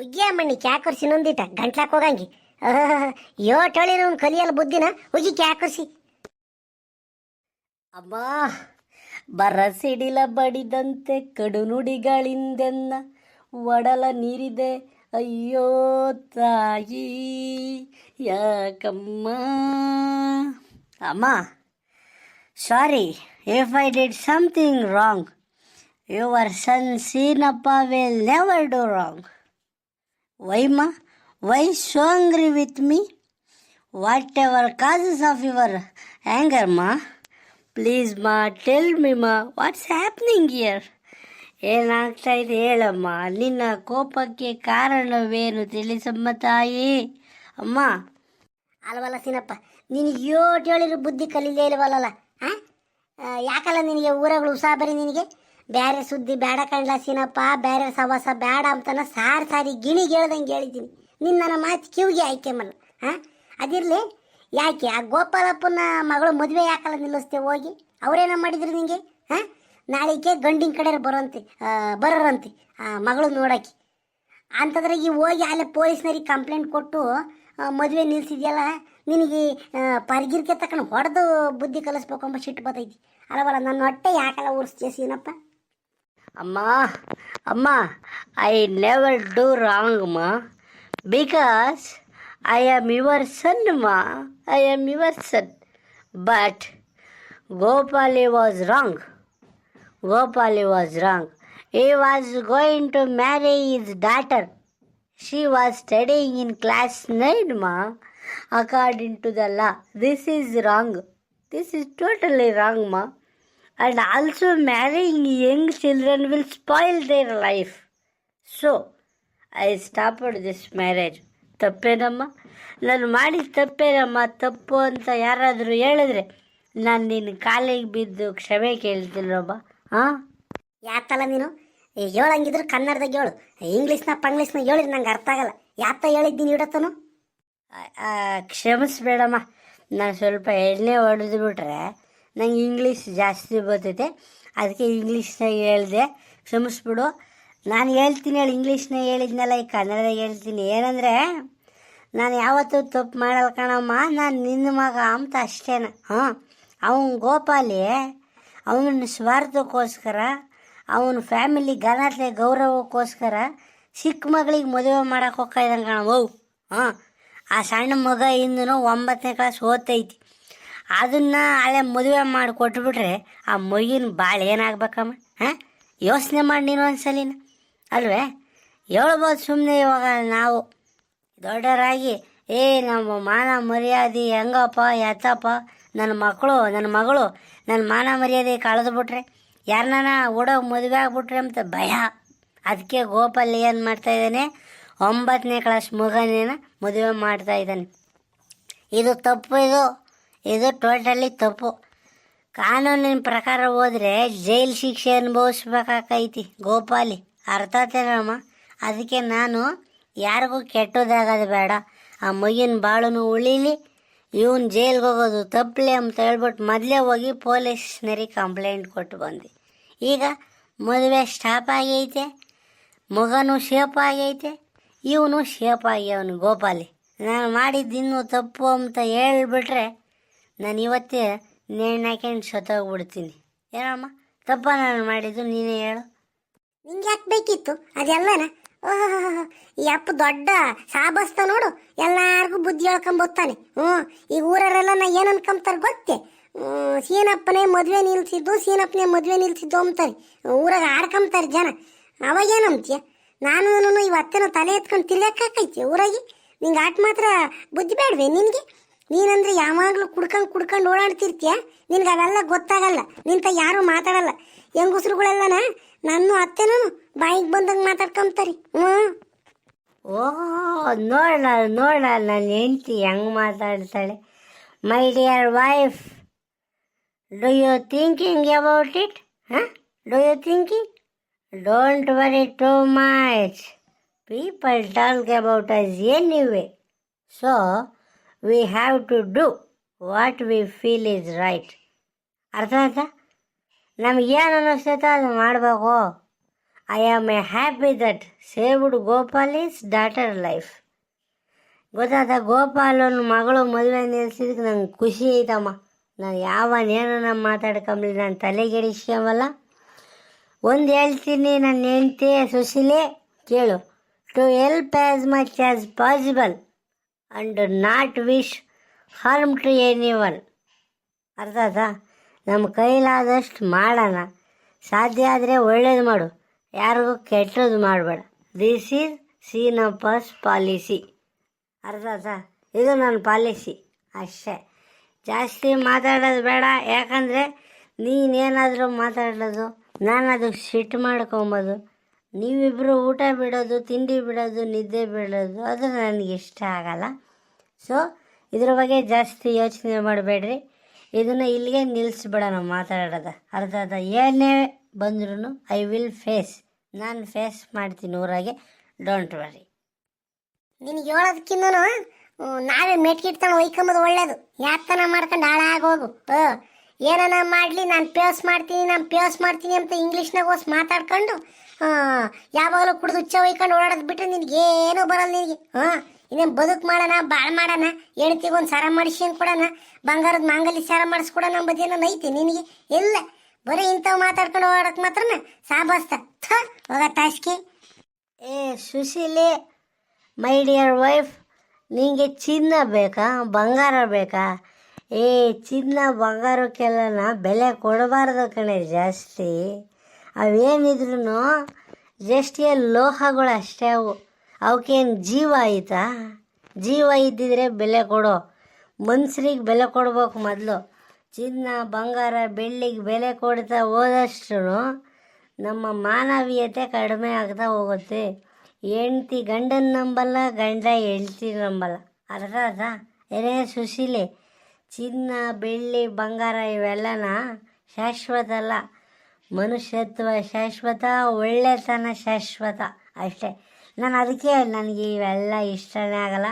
ಉಗ್ಗ್ಯಾ ಮಣ್ಣಿ ಕ್ಯಾಕರ್ಸಿ ನೊಂದಿಟ್ಟ ಗಂಟ್ಲಾಕ್ ಹೋಗಂಗಿ. ಯೋ ಹೇಳಿರ ಕಲಿಯಲ್ಲ ಬುದ್ಧಿನ ಉಗಿ ಕ್ಯಾಕರ್ಸಿ. ಬರ ಬರಸಿಡಿಲ ಬಡಿದಂತೆ ಕಡುನುಡಿಗಳಿಂದೆನ್ನ ಒಡಲ ನೀರಿದೆ. ಅಯ್ಯೋ ತಾಯಿ, ಯಾಕಮ್ಮ? ಅಮ್ಮ sorry if I did something wrong your son Seenappa will never do wrong why so angry with me whatever causes of your anger ಮಾ ಪ್ಲೀಸ್ ಮಾ ಟೆಲ್ ಮೀ ಮಾ ವಾಟ್ಸ್ ಹ್ಯಾಪ್ನಿಂಗ್ ಇಯರ್ ಏನಾಗ್ತಾ ಇದೆ ಹೇಳಮ್ಮ? ನಿನ್ನ ಕೋಪಕ್ಕೆ ಕಾರಣವೇನು ತಿಳಿಸಮ್ಮ ತಾಯಿ? ಅಮ್ಮ ಅಲ್ವಲ್ಲ ಸೀನಪ್ಪ ನಿನಗೆ ಯೋಟ್ ಹೇಳಿರೋ ಬುದ್ಧಿ ಕಲೀಲೇ ಇಲ್ವಲ್ಲ ಆ, ಯಾಕಲ್ಲ ನಿನಗೆ ಊರಗಳು ಉಸಾಬರಿ ನಿನಗೆ? ಬ್ಯಾರೆ ಸುದ್ದಿ ಬೇಡ ಕಣ್ಲ ಸೀನಪ್ಪ ಬೇರೆ ಸವಾಸ ಬೇಡ ಅಂತನ ಸಾರ್ ಸಾರಿ ಗಿಣಿ ಹೇಳ್ದಂಗೆ ಹೇಳಿದ್ದೀನಿ. ನಿನ್ನ ನನ್ನ ಮಾತು ಕಿವಿಗೆ ಆಯ್ಕೆಮಲ್ಲ ಹಾಂ ಅದಿರಲಿ? ಯಾಕೆ? ಆ ಗೋಪಾಲಪ್ಪನ ಮಗಳು ಮದುವೆ ಯಾಕಲ್ಲ ನಿಲ್ಲಿಸ್ತೇವೆ ಹೋಗಿ? ಅವರೇನ ಮಾಡಿದ್ರು ನಿಂಗೆ ಹಾಂ ನಾಳೆಗೆ ಗಂಡಿನ ಕಡೆ ಬರೋಂತೆ ಬರೋರಂತೆ ಮಗಳು ನೋಡಕ್ಕೆ. ಅಂಥದ್ರಾಗಿ ಹೋಗಿ ಅಲ್ಲೇ ಪೊಲೀಸ್ನರಿಗೆ ಕಂಪ್ಲೇಂಟ್ ಕೊಟ್ಟು ಮದುವೆ ನಿಲ್ಸಿದ್ಯಲ್ಲ, ನಿನಗೆ ಪರ್ಗಿರ್ಕೆ ತಕೊಂಡು ಹೊಡೆದು ಬುದ್ಧಿ ಕಲಿಸ್ಬೇಕಂಬ ಸಿಟ್ಟು ಬರ್ತೈತಿ ಅಲ್ಲವಲ್ಲ ನನ್ನ ಹೊಟ್ಟೆ ಯಾಕಲ್ಲ ಉರ್ಸ್ತೀಯ ಸೀನಪ್ಪ? அம்மா அம்மா ஐ நெவர் டூ ராங்மா because I am your Sharma I am your son but Gopali was wrong Gopali was wrong he was going to marry his daughter. She was studying in class 9, ma. According to the law, this is wrong. This is totally wrong, ma. And also marrying young children will spoil their life. So i stopped this marriage. ತಪ್ಪೇನಮ್ಮ? ನಾನು ಮಾಡಿದ ತಪ್ಪೇನಮ್ಮ? ತಪ್ಪು ಅಂತ ಯಾರಾದರೂ ಹೇಳಿದ್ರೆ ನಾನು ನಿನ್ನ ಕಾಲಿಗೆ ಬಿದ್ದು ಕ್ಷಮೆ ಕೇಳ್ತೀನಮ್ಮ. ಹಾಂ ಯಾತಲ್ಲ ನೀನು? ಹೇಳಂಗಿದ್ರೆ ಕನ್ನಡದಾಗ ಹೇಳು. ಇಂಗ್ಲೀಷ್ನ ಪಂಗ್ಲೀಷ್ನ ಹೇಳಿದ್ರೆ ನಂಗೆ ಅರ್ಥ ಆಗಲ್ಲ. ಯಾತ ಹೇಳಿದ್ದೀನಿ ಇಡತ್ತನು ಕ್ಷಮಿಸ್ಬೇಡಮ್ಮ. ನಾನು ಸ್ವಲ್ಪ ಎಣ್ಣೆ ಹೊಡೆದು ಬಿಟ್ರೆ ನಂಗೆ ಇಂಗ್ಲೀಷ್ ಜಾಸ್ತಿ ಬರ್ತೈತೆ. ಅದಕ್ಕೆ ಇಂಗ್ಲೀಷ್ನಾಗ ಹೇಳಿದೆ. ಕ್ಷಮಿಸ್ಬಿಡು. ನಾನು ಹೇಳ್ತೀನಿ ಹೇಳಿ ಇಂಗ್ಲೀಷ್ನ ಹೇಳಿದ್ನಲ್ಲ ಈ ಕನ್ನಡದಾಗ ಹೇಳ್ತೀನಿ. ಏನಂದರೆ, ನಾನು ಯಾವತ್ತೂ ತಪ್ಪು ಮಾಡಲ್ಲ ಕಣಮ್ಮ. ನಾನು ನಿನ್ನ ಮಗ ಅಂತ ಅಷ್ಟೇನ. ಹಾಂ, ಅವನ ಗೋಪಾಲಿ, ಅವನ ಸ್ವಾರ್ಥಕ್ಕೋಸ್ಕರ, ಅವನ ಫ್ಯಾಮಿಲಿ ಘನತೆ, ಗೌರವಕ್ಕೋಸ್ಕರ ಚಿಕ್ಕ ಮಗಳಿಗೆ ಮದುವೆ ಮಾಡೋಕೆ ಹೋಗ್ತಾ ಇದ್ದಾನೆ ಕಣವು ಹಾಂ. ಆ ಸಣ್ಣ ಮಗ ಇಂದನು ಒಂಬತ್ತನೇ ಕ್ಲಾಸ್ ಓದ್ತೈತಿ. ಅದನ್ನು ಹಳೆ ಮದುವೆ ಮಾಡಿ ಕೊಟ್ಬಿಟ್ರೆ ಆ ಮಗಿನ ಭಾಳ ಏನಾಗ್ಬೇಕಮ್ಮ? ಹಾಂ? ಯೋಚನೆ ಮಾಡಿ ನೀನು ಒಂದ್ಸಲಿನ ಅಲ್ವೇ? ಹೇಳ್ಬೋದು ಸುಮ್ಮನೆ ಇವಾಗ ನಾವು. ದೊಡ್ಡರಾಗಿ, ಏ, ನಮ್ಮ ಮಾನ ಮರ್ಯಾದೆ ಹೆಂಗಪ್ಪ ಎತ್ತಪ್ಪ ನನ್ನ ಮಕ್ಕಳು ನನ್ನ ಮಗಳು ನನ್ನ ಮಾನ ಮರ್ಯಾದೆ ಕಳೆದು ಬಿಟ್ರೆ ಯಾರನ್ನ ಓಡೋಗಿ ಮದುವೆ ಆಗ್ಬಿಟ್ರೆ ಅಂತ ಭಯ. ಅದಕ್ಕೆ ಗೋಪಾಲ್ ಏನು ಮಾಡ್ತಾ ಇದ್ದಾನೆ? ಒಂಬತ್ತನೇ ಕ್ಲಾಸ್ ಮಗನೇನ ಮದುವೆ ಮಾಡ್ತಾ ಇದ್ದಾನೆ. ಇದು ತಪ್ಪು ಇದು. ಇದು ಟೋಟಲಿ ತಪ್ಪು. ಕಾನೂನಿನ ಪ್ರಕಾರ ಹೋದರೆ ಜೈಲ್ ಶಿಕ್ಷೆ ಅನುಭವಿಸ್ಬೇಕಾಕೈತಿ ಗೋಪಾಲಿ. ಅರ್ಥ ಆತೇನಮ್ಮ ಅದಕ್ಕೆ ನಾನು ಯಾರಿಗೂ ಕೆಟ್ಟದಾಗೋದು ಬೇಡ. ಆ ಮಗಿನ ಬಾಳನು ಉಳಿಲಿ. ಇವನ್ ಜೈಲ್ಗೆ ಹೋಗೋದು ತಪ್ಪಲೆ ಅಂತ ಹೇಳ್ಬಿಟ್ಟು ಮೊದಲೇ ಹೋಗಿ ಪೊಲೀಸ್ನರಿಗೆ ಕಂಪ್ಲೇಂಟ್ ಕೊಟ್ಟು ಬಂದೆ. ಈಗ ಮದುವೆ ಸ್ಟಾಪ್ ಆಗೈತೆ, ಮಗನೂ ಶೇಪ್ ಆಗೈತೆ, ಇವನು ಶೇಪ್ ಆಗ್ಯವನು ಗೋಪಾಲಿ. ನಾನು ಮಾಡಿದ್ದಿನ್ನೂ ತಪ್ಪು ಅಂತ ಹೇಳ್ಬಿಟ್ರೆ ನಾನು ಇವತ್ತೇ ನೇಣು ಹಾಕೊಂಡು ಸತ್ತೋಗ್ಬಿಡ್ತೀನಿ ಏನಮ್ಮ ತಪ್ಪ ನಾನು ಮಾಡಿದ್ದು ನೀನೇ ಹೇಳು. ನಿಂಗೆ ಯಾಕೆ ಬೇಕಿತ್ತು? ಅದೆಲ್ಲನ? ಓಹೋ ಈ ಅಪ್ಪ ದೊಡ್ಡ ಸಾಬಸ್ತ ನೋಡು, ಎಲ್ಲಾರ್ಗೂ ಬುದ್ಧಿ ಹೇಳ್ಕೊಂಬರ್ತಾನೆ ಹ್ಞೂ, ಈ ಊರರೆಲ್ಲ ನಾ ಏನು ಅನ್ಕೊಂತಾರೆ ಗೊತ್ತೇ? ಸೀನಪ್ಪನೇ ಮದುವೆ ನಿಲ್ಸಿದ್ದು, ಸೀನಪ್ಪನೇ ಮದುವೆ ನಿಲ್ಸಿದ್ದು ಅಂತಾರೆ ಊರಾಗ ಆಡ್ಕೊಂತಾರೆ ಜನ. ಅವಾಗೇನಂತೀಯ ನಾನು ಇವತ್ತೇನೋ ತಲೆ ಎತ್ಕೊಂಡು ತಿರ್ಗಾಕೈತಿ ಊರಾಗಿ? ನಿಂಗೆ ಆಟ ಮಾತ್ರ ಬುದ್ಧಿ ಬೇಡವೆ ನಿನಗೆ? ನೀನಂದ್ರೆ ಯಾವಾಗಲೂ ಕುಡ್ಕೊಂಡು ಕುಡ್ಕೊಂಡು ಓಡಾಡ್ತಿರ್ತೀಯ? ನಿನ್ಗೆ ಅವೆಲ್ಲ ಗೊತ್ತಾಗಲ್ಲ. ನಿಂತ ಯಾರು ಮಾತಾಡಲ್ಲ. ಹೆಂಗುಸ್ರುಗಳೆಲ್ಲನ ನನ್ನ ಅತ್ತೆನೂ ಬಾಯಿಗೆ ಬಂದಂಗೆ ಮಾತಾಡ್ಕೊಂತಾರೆ ಹ್ಞೂ. ಓ ನೋಡ ನೋಡ ನನ್ನ ಹೆಂಡ್ತಿ ಹೆಂಗೆ ಮಾತಾಡ್ತಾಳೆ. My dear wife, do you thinking about it? ಹಾಂ? Do you thinking? Don't worry too much. People talk about us anyway. So we have to do what we feel is right ಅರ್ಥ ಆಯ್ತಾ? ನಮಗೇನು ಅನ್ನಿಸ್ತೈತೋ ಅದು ಮಾಡಬೇಕು? I am a happy that saved Gopal is daughter life ಗೊತ್ತಾದ ಗೋಪಾಲನ ಮಗಳು ಮದುವೆ ನಿಲ್ಸಿದಕ್ಕೆ ನಂಗೆ ಖುಷಿ ಐತಮ್ಮ. ನಾನು ಯಾವನೇನ ಮಾತಾಡ್ಕೊಂಬ್ಲಿ ನಾನು ತಲೆಗೆಡಿಸ್ಕೊಂಬಲ್ಲ. ಒಂದು ಹೇಳ್ತೀನಿ ನನ್ನ ಹೆಂಡತಿ ಸುಶೀಲೆ, ಕೇಳು. To help as much as possible and not wish harm to anyone ಅರ್ಥ ಆಯ್ತಾ? ನಮ್ಮ ಕೈಲಾದಷ್ಟು ಮಾಡೋಣ. ಸಾಧ್ಯ ಆದರೆ ಒಳ್ಳೇದು ಮಾಡು. ಯಾರಿಗೂ ಕೆಟ್ಟದ್ದು ಮಾಡಬೇಡ. This is Seenappa's policy ಅರ್ಥ ಆಯ್ತಾ? ಇದು ನನ್ನ ಪಾಲಿಸಿ ಅಷ್ಟೇ. ಜಾಸ್ತಿ ಮಾತಾಡೋದು ಬೇಡ. ಯಾಕಂದರೆ ನೀನೇನಾದರೂ ಮಾತಾಡೋದು ನಾನು ಅದಕ್ಕೆ ಸಿಟ್ಟು ಮಾಡ್ಕೊಬೋದು. ನೀವಿಬ್ಬರು ಊಟ ಬಿಡೋದು, ತಿಂಡಿ ಬಿಡೋದು, ನಿದ್ದೆ ಬಿಡೋದು, ಅದು ನನಗೆ ಇಷ್ಟ ಆಗಲ್ಲ. ಸೊ ಇದ್ರ ಬಗ್ಗೆ ಜಾಸ್ತಿ ಯೋಚನೆ ಮಾಡಬೇಡ್ರಿ. ಇದನ್ನು ಇಲ್ಲಿಗೆ ನಿಲ್ಲಿಸ್ಬಿಡೋಣ ಮಾತಾಡೋದು. ಅರ್ಧ ಏನೇ ಬಂದ್ರೂ ಐ ವಿಲ್ ಫೇಸ್ ನಾನು ಫೇಸ್ ಮಾಡ್ತೀನಿ ಊರಾಗೆ. ಡೋಂಟ್ ವರಿ ನಿನಗೆ ಹೇಳೋದಕ್ಕಿಂತ ನಾವೇ ಮೆಟ್ಕಿಡ್ತಾನೆ ಒಯ್ಕೊಂಬೋದು ಒಳ್ಳೇದು. ಯಾತನ ಮಾಡ್ಕೊಂಡು ಹಾಳಾಗೋಗು. ಏನನ ಮಾಡಲಿ, ನಾನು ಪೇಸ್ ಮಾಡ್ತೀನಿ, ನಾನು ಪೇಸ್ ಮಾಡ್ತೀನಿ ಅಂತ ಇಂಗ್ಲೀಷ್ನಾಗ ಹೋಸ್ ಮಾತಾಡ್ಕೊಂಡು ಆ, ಯಾವಾಗಲೂ ಕುಡಿದು ಉಚ್ಚ ಒಯ್ಕೊಂಡು ಓಡಾಡೋದು ಬಿಟ್ಟರೆ ನಿನಗೇನು ಬರಲ್ಲ ನಿನಗೆ. ಹಾಂ ಇನ್ನೇನು ಬದುಕು ಮಾಡೋಣ ಬಾಳ್ ಮಾಡೋಣ ಹೆಣ್ತಿಗೊಂದು ಸರ ಮಾಡಿಸ್ಕೊಂಡು ಕೊಡೋಣ ಬಂಗಾರದ ಮಾಂಗಲ್ಯ ಸರ ಮಾಡಿಸ್ಕೊಡೋಣ ಅಂಬದೇನೋ ಐತಿ ನಿನಗೆ. ಇಲ್ಲ ಬರೀ ಇಂಥವು ಮಾತಾಡ್ಕೊಂಡು ಓಡಾಡಕ್ಕೆ ಮಾತ್ರನ ಸಾಬಾಸ್ತ. ಹೋಗ ತಾಸ್ಕಿ. ಏ ಸುಶೀಲೆ ಮೈ ಡಿಯರ್ ವೈಫ್ ನಿನಗೆ ಚಿನ್ನ ಬೇಕಾ ಬಂಗಾರ ಬೇಕಾ? ಏ ಚಿನ್ನ ಬಂಗಾರಕ್ಕೆಲ್ಲ ಬೆಲೆ ಕೊಡಬಾರ್ದು ಕಣೆ ಜಾಸ್ತಿ. ಅವೇನಿದ್ರು ಜಸ್ಟ್ ಏ ಲೋಹಗಳು ಅಷ್ಟೇ ಅವು. ಅವಕ್ಕೇನು ಜೀವ ಆಯಿತಾ ಜೀವ ಇದ್ದಿದ್ರೆ ಬೆಲೆ ಕೊಡು. ಮನ್ಸರಿಗೆ ಬೆಲೆ ಕೊಡ್ಬೇಕು ಮೊದಲು. ಚಿನ್ನ, ಬಂಗಾರ, ಬೆಳ್ಳಿಗೆ ಬೆಲೆ ಕೊಡ್ತಾ ಹೋದಷ್ಟು ನಮ್ಮ ಮಾನವೀಯತೆ ಕಡಿಮೆ ಆಗ್ತಾ ಹೋಗುತ್ತೆ. ಹೆಂಡ್ತಿ ಗಂಡನ ನಂಬಲ್ಲ, ಗಂಡ ಹೆಂಡ್ತಿ ನಂಬಲ್ಲ. ಅರ್ಥ ಅದ ಏನೇ ಸುಶೀಲೆ, ಚಿನ್ನ, ಬೆಳ್ಳಿ, ಬಂಗಾರ ಇವೆಲ್ಲನ ಶಾಶ್ವತ ಅಲ್ಲ ಮನುಷ್ಯತ್ವ ಶಾಶ್ವತ, ಒಳ್ಳೆತನ ಶಾಶ್ವತ. ಅಷ್ಟೇ. ನಾನು ಅದಕ್ಕೆ ನನಗೆ ಇವೆಲ್ಲ ಇಷ್ಟನೇ ಆಗಲ್ಲ.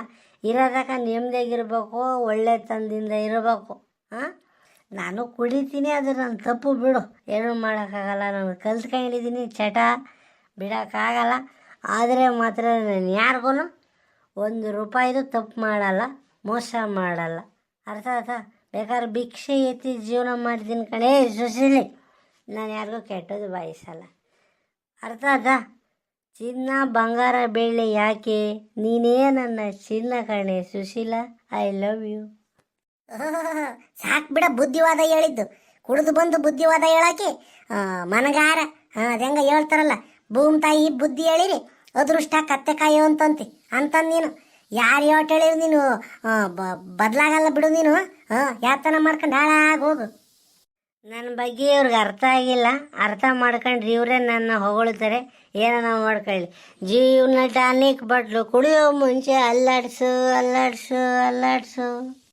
ಇರೋದಕ್ಕ ನೆಮ್ಮದಿಯಾಗಿರ್ಬೇಕು ಒಳ್ಳೆತನದಿಂದ ಇರಬೇಕು. ಹಾಂ ನಾನು ಕುಡಿತೀನಿ ಅದು ನನ್ನ ತಪ್ಪು ಬಿಡು. ಏನೂ ಮಾಡೋಕ್ಕಾಗಲ್ಲ. ನಾನು ಕಲ್ತ್ಕೊಂಡಿದ್ದೀನಿ, ಚಟ ಬಿಡೋಕ್ಕಾಗಲ್ಲ. ಆದರೆ ಮಾತ್ರ ನಾನು ಯಾರಿಗೂ ಒಂದು ರೂಪಾಯಿದು ತಪ್ಪು ಮಾಡಲ್ಲ, ಮೋಸ ಮಾಡಲ್ಲ. ಅರ್ಥ ಆಯ್ತಾ? ಬೇಕಾದ್ರೆ ಭಿಕ್ಷೆ ಎತ್ತಿ ಜೀವನ ಮಾಡ್ತೀನಿ ಕಣೇ ಸುಶೀಲಿ ನಾನು ಯಾರಿಗೂ ಕೆಟ್ಟದ್ದು ಬಯಸಲ್ಲ ಅರ್ಥ ಆಯ್ತಾ ಚಿನ್ನ ಬಂಗಾರ ಬೆಳ್ಳಿ ಯಾಕೆ? ನೀನೇ ನನ್ನ ಚಿನ್ನ ಕಣೆ ಸುಶೀಲ. ಐ ಲವ್ ಯು ಸಾಕ್ ಬಿಡ, ಬುದ್ಧಿವಾದ ಹೇಳಿದ್ದು. ಕುಡಿದು ಬಂದು ಬುದ್ಧಿವಾದ ಹೇಳಕ್ಕೆ. ಮನಗಾರ. ಅದಂಗ ಹೇಳ್ತಾರಲ್ಲ, ಭೂಮಿ ತಾಯಿ ಬುದ್ಧಿ ಹೇಳಿರಿ, ಅದೃಷ್ಟ ಕತ್ತೆ ಕಾಯೋ ಅಂತಂತೆ. ಅಂತಂದು ನೀನು. ಯಾರು ಹೇಳ್ತೇಳಿರು ನೀನು ಬದ್ಲಾಗಲ್ಲ ಬಿಡು ನೀನು. ಹಾಂ ಯಾತನ ಮಾಡ್ಕೊಂಡು ಹಾಳಾಗಿ ಹೋಗು. ನನ್ನ ಬಗ್ಗೆ ಇವ್ರಿಗೆ ಅರ್ಥ ಆಗಿಲ್ಲ. ಅರ್ಥ ಮಾಡ್ಕೊಂಡ್ರೆ ಇವರೇ ನನ್ನ ಹೊಗಳ್ತಾರೆ. ಏನೋ ಮಾಡ್ಕೊಳ್ಳಿ. ಜೀವನ ಟಾನಿಕ್ ಬಟ್ಲು ಕುಡಿಯೋ ಮುಂಚೆ ಅಲ್ಲಾಡ್ಸು ಅಲ್ಲಾಡ್ಸು ಅಲ್ಲಾಡ್ಸು.